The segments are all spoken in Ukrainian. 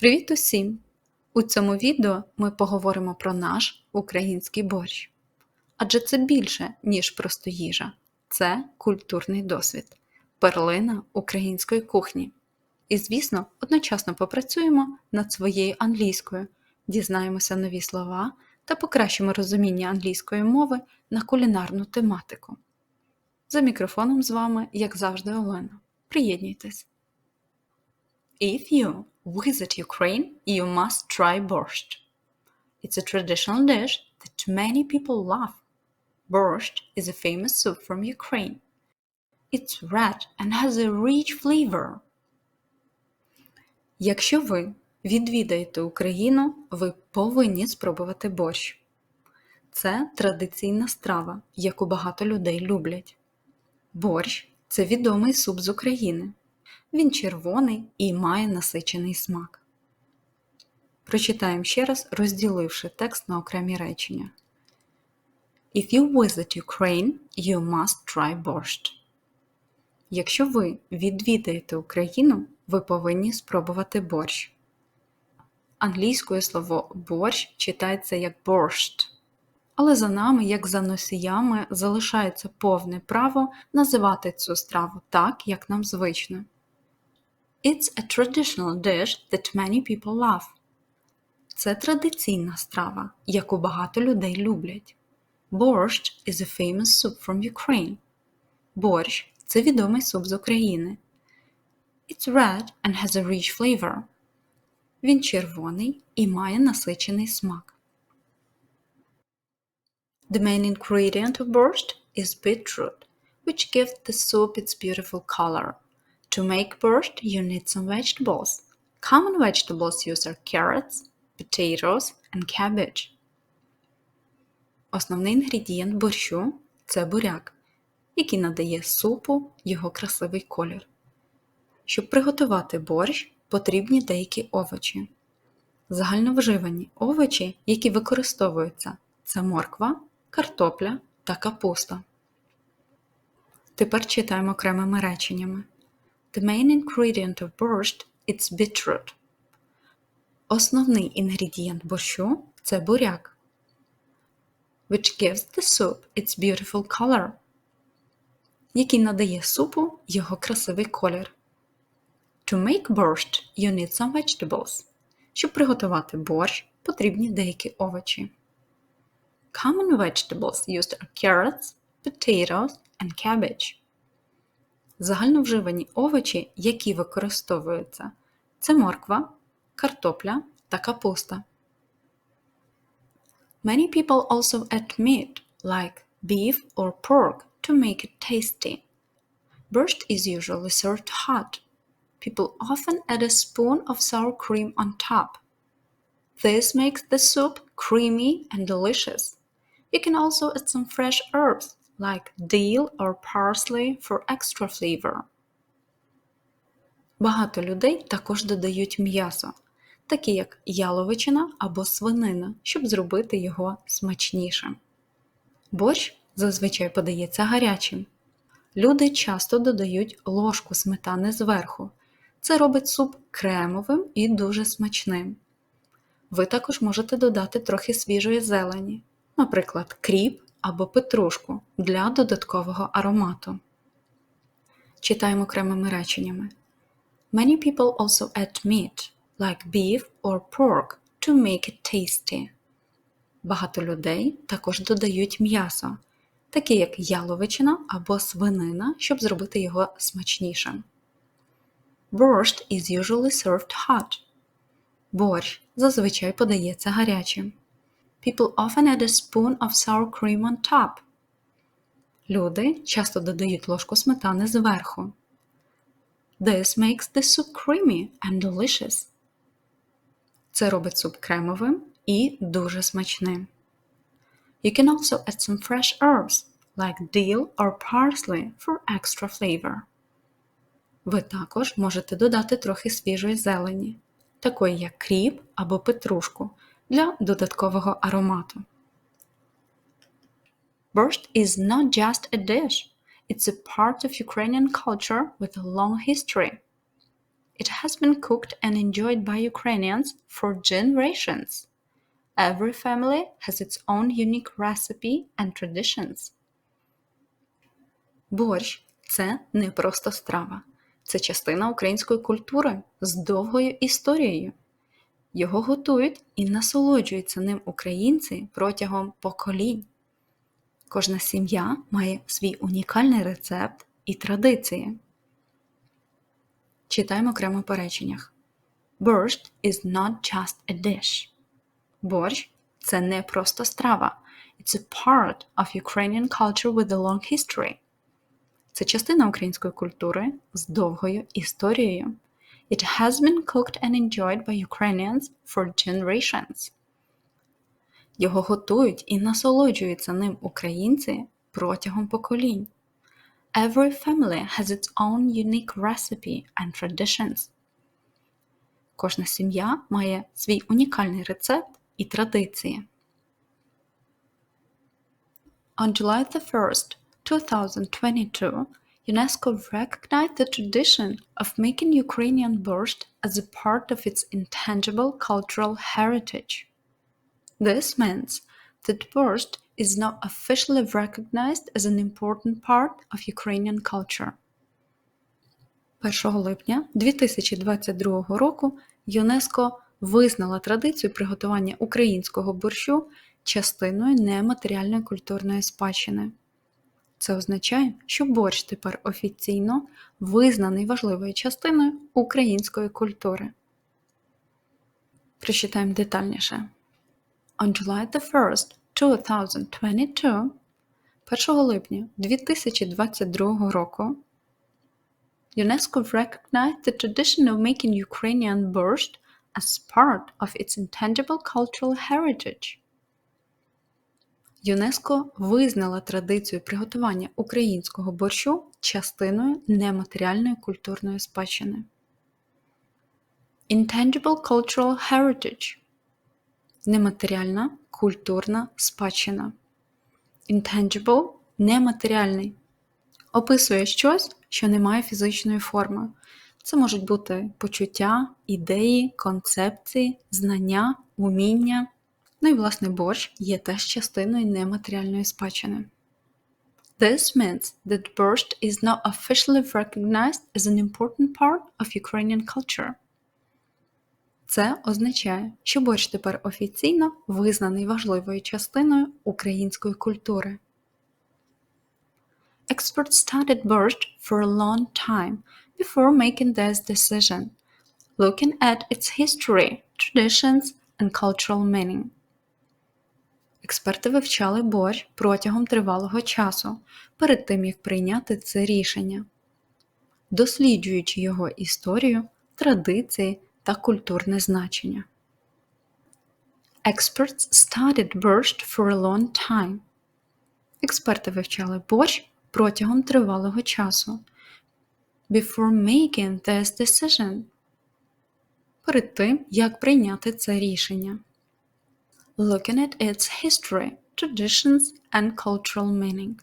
Привіт усім! У цьому відео ми поговоримо про наш український борщ. Адже це більше, ніж просто їжа. Це культурний досвід, перлина української кухні. І, звісно, одночасно попрацюємо над своєю англійською, дізнаємося нові слова та покращимо розуміння англійської мови на кулінарну тематику. За мікрофоном з вами, як завжди, Олена. Приєднуйтесь! If you visit Ukraine, you must try borscht. It's a traditional dish that many people love. Borscht is a famous soup from Ukraine. It's red and has a rich flavor. Якщо ви відвідаєте Україну, ви повинні спробувати борщ. Це традиційна страва, яку багато людей люблять. Борщ це відомий суп з України. Він червоний і має насичений смак. Прочитаємо ще раз, розділивши текст на окремі речення. If you visit Ukraine, you must try borscht. Якщо ви відвідаєте Україну, ви повинні спробувати борщ. Англійською слово борщ читається як borscht. Але за нами, як за носіями, залишається повне право називати цю страву так, як нам звично. It's a traditional dish that many people love. Це традиційна страва, яку багато людей люблять. Borscht is a famous soup from Ukraine. Борщ це відомий суп з України. It's red and has a rich flavor. Він червоний і має насичений смак. The main ingredient of borscht is beetroot, which gives the soup its beautiful color. To make borscht, you need some vegetables. Common vegetables used are carrots, potatoes and cabbage. Основний інгредієнт борщу це буряк, який надає супу його красивий колір. Щоб приготувати борщ, потрібні деякі овочі. Загальновживані овочі, які використовуються, це морква, картопля та капуста. Тепер читаємо окремими реченнями. The main ingredient of borscht is beetroot. Основний інгредієнт борщу це буряк. Which gives the soup its beautiful color. Який надає супу його красивий колір. To make borscht, you need some vegetables. Щоб приготувати борщ, потрібні деякі овочі. Common vegetables used are carrots, potatoes and cabbage. Загальновживані овочі, які використовуються, це морква, картопля та капуста. Many people also add meat, like beef or pork, to make it tasty. Borscht is usually served hot. People often add a spoon of sour cream on top. This makes the soup creamy and delicious. You can also add some fresh herbs like dill or parsley for extra flavor. Багато людей також додають м'ясо, такі як яловичина або свинина, щоб зробити його смачнішим. Борщ зазвичай подається гарячим. Люди часто додають ложку сметани зверху. Це робить суп кремовим і дуже смачним. Ви також можете додати трохи свіжої зелені, наприклад, кріп або петрушку для додаткового аромату. Читаємо окремими реченнями. Many people also add meat, like beef or pork, to make it tasty. Багато людей також додають м'ясо, таке як яловичина або свинина, щоб зробити його смачнішим. Borscht is usually served hot. Борщ зазвичай подається гарячим. People often add a spoon of sour cream on top. Люди часто додають ложку сметани зверху. This makes the soup creamy and delicious. Це робить суп кремовим і дуже смачним. You can also add some fresh herbs, like dill or parsley for extra flavor. Ви також можете додати трохи свіжої зелені, такої як кріп або петрушку, для додаткового аромату. Borscht is not just a dish, it's a part of Ukrainian culture with a long history. It has been cooked and enjoyed by Ukrainians for generations. Every family has its own unique recipe and traditions. Борщ це не просто страва. Це частина української культури з довгою історією. Його готують і насолоджуються ним українці протягом поколінь. Кожна сім'я має свій унікальний рецепт і традиції. Читаємо окремо по реченнях. Borscht is not just a dish. Борщ це не просто страва. It's a part of Ukrainian culture with a long history. Це частина української культури з довгою історією. It has been cooked and enjoyed by Ukrainians for generations. Його готують і насолоджуються ним українці протягом поколінь. Every family has its own unique recipe and traditions. Кожна сім'я має свій унікальний рецепт і традиції. On July 1st, 2022, UNESCO recognized the tradition of making Ukrainian borscht as a part of its intangible cultural heritage. This means that borscht is now officially recognized as an important part of Ukrainian culture. 1 липня 2022 року ЮНЕСКО визнала традицію приготування українського борщу частиною нематеріальної культурної спадщини. Це означає, що борщ тепер офіційно визнаний важливою частиною української культури. Прочитаємо детальніше. On July 1st, 2022, 1 липня 2022 року UNESCO recognized the tradition of making Ukrainian borscht as part of its intangible cultural heritage. ЮНЕСКО визнала традицію приготування українського борщу частиною нематеріальної культурної спадщини. Intangible Cultural Heritage нематеріальна культурна спадщина. Intangible нематеріальний. Описує щось, що не має фізичної форми. Це можуть бути почуття, ідеї, концепції, знання, уміння. Ну і власне борщ є теж частиною нематеріальної спадщини. This means that borscht is now officially recognized as an important part of Ukrainian culture. Це означає, що борщ тепер офіційно визнаний важливою частиною української культури. Experts studied borscht for a long time before making this decision, looking at its history, traditions and cultural meaning. Експерти вивчали борщ протягом тривалого часу перед тим, як прийняти це рішення, досліджуючи його історію, традиції та культурне значення. Experts studied borscht for a long time. Експерти вивчали борщ протягом тривалого часу. Before making this decision. Перед тим, як прийняти це рішення. Looking at its history, traditions and cultural meaning.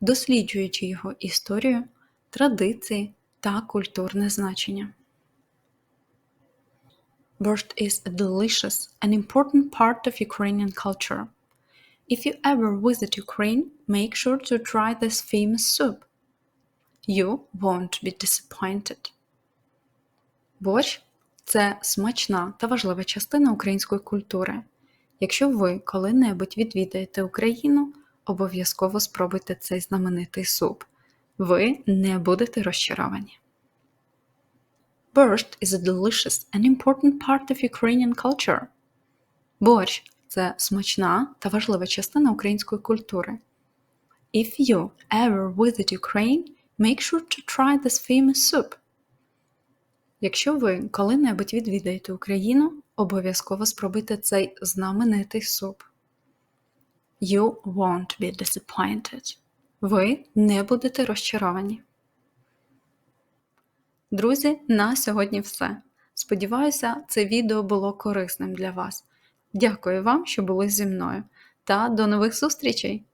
Досліджуючи його історію, традиції та культурне значення. Borscht is a delicious and important part of Ukrainian culture. If you ever visit Ukraine, make sure to try this famous soup. You won't be disappointed. Борщ це смачна та важлива частина української культури. Якщо ви коли-небудь відвідаєте Україну, обов'язково спробуйте цей знаменитий суп. Ви не будете розчаровані. Borscht is a delicious and important part of Ukrainian culture. Борщ це смачна та важлива частина української культури. If you ever visit Ukraine, make sure to try this famous soup. Якщо ви коли-небудь відвідаєте Україну, обов'язково спробуйте цей знаменитий суп. You won't be disappointed. Ви не будете розчаровані. Друзі, на сьогодні все. Сподіваюся, це відео було корисним для вас. Дякую вам, що були зі мною, та до нових зустрічей!